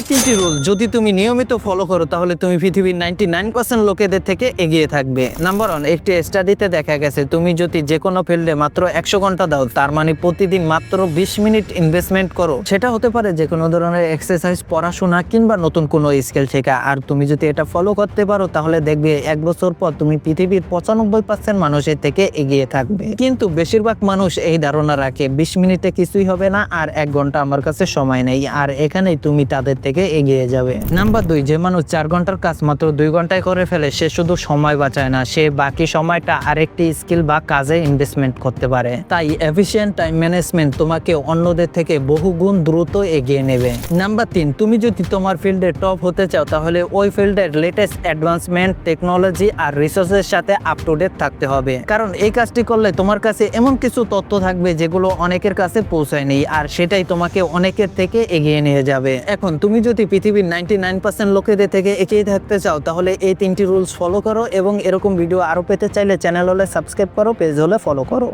এই তিনটি রুল যদি তুমি নিয়মিত ফলো করো, তাহলে তুমি পৃথিবীর নাইনটি নাইন পার্সেন্ট লোকেদের থেকে এগিয়ে থাকবে। নাম্বার ওয়ান একটি স্টাডিতে দেখা গেছে, তুমি যদি যে কোনো ফিল্ডে মাত্র একশো ঘণ্টা দাও, তার মানে প্রতিদিন মাত্র বিশ মিনিট ইনভেস্টমেন্ট করো। সেটা হতে পারে যে কোনো ধরনের এক্সারসাইজ পড়াশোনা কিংবা নতুন কোনো স্কিল শেখা। আর তুমি যদি এটা ফলো করতে পারো, তাহলে দেখবে এক বছর পর তুমি পৃথিবীর পঁচানব্বই পার্সেন্ট মানুষের থেকে এগিয়ে থাকবে। কিন্তু বেশিরভাগ মানুষ এই ধারণা রাখে, বিশ মিনিটে কিছুই হবে না, আর এক ঘণ্টা আমার কাছে সময় নেই। আর এখানেই তুমি তাদের থেকে এগিয়ে যাবে। নাম্বার দুই, যে মানুষ চার ঘণ্টার কাজ মাত্র দুই ঘন্টায় করে ফেলে, সে শুধু সময় বাঁচায় না, সে বাকি সময়টা আরেকটি স্কিল বা কাজে ইনভেস্টমেন্ট করতে পারে। তাই এফিসিয়েন্ট টাইম ম্যানেজমেন্ট তোমাকে অন্যদের থেকে বহুগুণ দ্রুত এগিয়ে নেবে। নাম্বার তিন, তুমি যদি তোমার ফিল্ডে টপ হতে চাও, তাহলে ওই ফিল্ডের লেটেস্ট অ্যাডভান্সমেন্ট টেকনোলজি আর রিসোর্সের সাথে আপ টু ডেট থাকতে হবে। কারণ এই কাজটি করলে তোমার কাছে এমন কিছু তথ্য থাকবে, যেগুলো অনেকের কাছে পৌঁছায়নি, আর সেটাই তোমাকে অনেকের থেকে এগিয়ে নিয়ে যাবে। এখন তুমি যদি পৃথিবীর নাইনটি নাইন পার্সেন্ট লোকেদের থেকে এগিয়ে থাকতে চাও, তাহলে এই তিনটি রুলস ফলো করো এবং এরকম ভিডিও আরও পেতে চাইলে চ্যানেল হলে সাবস্ক্রাইব করো পেজ হলে ফলো করো।